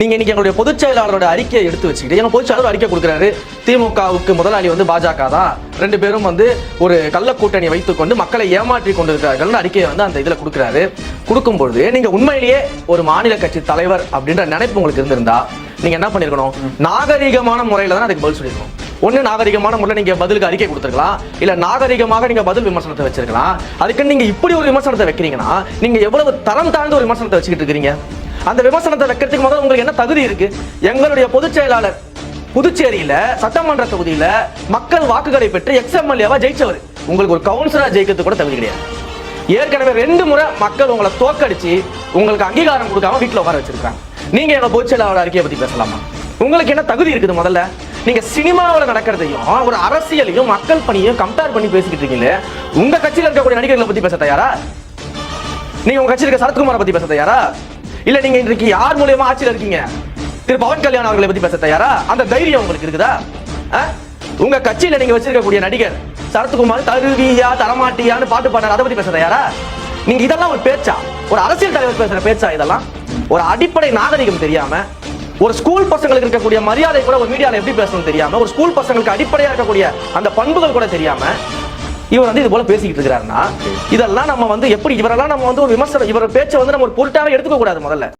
நீங்க இன்னைக்கு எங்களுடைய பொதுச் செயலாளரோட அறிக்கையை எடுத்து வச்சுக்கிட்டு எங்க பொதுச் செயலாளர் அறிக்கை கொடுக்குறாரு. திமுகவுக்கு முதலாளி வந்து பாஜக தான். ரெண்டு பேரும் வந்து ஒரு கள்ள கூட்டணி வைத்துக்கொண்டு மக்களை ஏமாற்றி கொண்டிருக்கிறார்கள் அறிக்கையை வந்து அந்த இதுல கொடுக்குறாரு. கொடுக்கும்பொழுது நீங்க உண்மையிலேயே ஒரு மாநில கட்சி தலைவர் அப்படின்ற நினைப்பு உங்களுக்கு இருந்திருந்தா நீங்க என்ன பண்ணிருக்கணும்? நாகரிகமான முறையில தான் அதுக்கு பதில் சொல்லிருக்கணும். ஒன்று நாகரிகமான முறையில் நீங்க பதிலுக்கு அறிக்கை கொடுத்துருக்கலாம். இல்ல நாகரிகமாக நீங்க பதில் விமர்சனத்தை வச்சிருக்கலாம். அதுக்கு நீங்க இப்படி ஒரு விமர்சனத்தை வைக்கிறீங்கன்னா நீங்க எவ்வளவு தரம் தாழ்ந்த ஒரு விமர்சனத்தை வச்சுக்கிட்டு இருக்கீங்க அந்த விமர்சனத்தை வைக்கிறதுக்கு முதல்ல உங்களுக்கு என்ன தகுதி இருக்கு? எங்களுடைய பொதுச் செயலாளர் புதுச்சேரியில சட்டமன்ற தொகுதியில மக்கள் வாக்குகளை பெற்று எக்ஸ்எம்எல்ஏவா ஜெயிச்சவர். உங்களுக்கு ஒரு கவுன்சிலரா ஜெயிக்கிறதுக்கு கூட தகுதி கிடையாது. ஏற்கனவே ரெண்டு முறை மக்கள் உங்களை தோக்கடிச்சு உங்களுக்கு அங்கீகாரம் கொடுக்காம வீட்டில் உட்கார வச்சிருக்காங்க நீங்க எங்க பொதுச் செயலாளர் அறிக்கையை பத்தி பேசலாமா? உங்களுக்கு என்ன தகுதி இருக்குது முதல்ல? நீங்க சினிமாவில் நடக்கிறதையும் ஒரு அரசியலையும் மக்கள் பணியும் கம்பேர் பண்ணி பேசிக்கிட்டு இருக்கீங்களே உங்க கட்சியில் இருக்கக்கூடிய நடிகர்களை பத்தி பேச தயாரா? நீங்க உங்க கட்சியில் இருக்க சரத்குமாரை பத்தி பேச தயாரா? இல்ல நீங்க இன்றைக்கு யார் மூலியமா ஆட்சியில் இருக்கீங்க? திரு பவன் கல்யாண் அவர்களை பத்தி பேச தயாரா? அந்த தைரியம் உங்களுக்கு இருக்குதா? ஆ? உங்க கட்சியில நீங்க வச்சிருக்கக்கூடிய நடிகர் சரத்குமார் தருவியா தரமாட்டியான்னு பாட்டு பாடுறாரு. அதை பத்தி பேச தயாரா? நீங்க இதெல்லாம் ஒரு பேச்சா? ஒரு அரசியல் தலைவர் பேசுற பேச்சா இதெல்லாம்? ஒரு அடிப்படை நாகரிகம் தெரியாம ஒரு ஸ்கூல் பசங்களுக்கு இருக்கக்கூடிய மரியாதை கூட ஒரு மீடியால எப்படி பேசணும் தெரியாம ஒரு ஸ்கூல் பசங்களுக்கு அடிப்படையா இருக்கக்கூடிய அந்த பண்புகள் கூட தெரியாம இவர் வந்து இது போல பேசிக்கிட்டு இருக்கிறாருன்னா இதெல்லாம் நம்ம வந்து எப்படி இவரெல்லாம் நம்ம வந்து ஒரு விமர்சனம் இவர் பேச்சை வந்து நம்ம ஒரு பொருட்டாவே எடுத்துக்க கூடாது முதல்ல.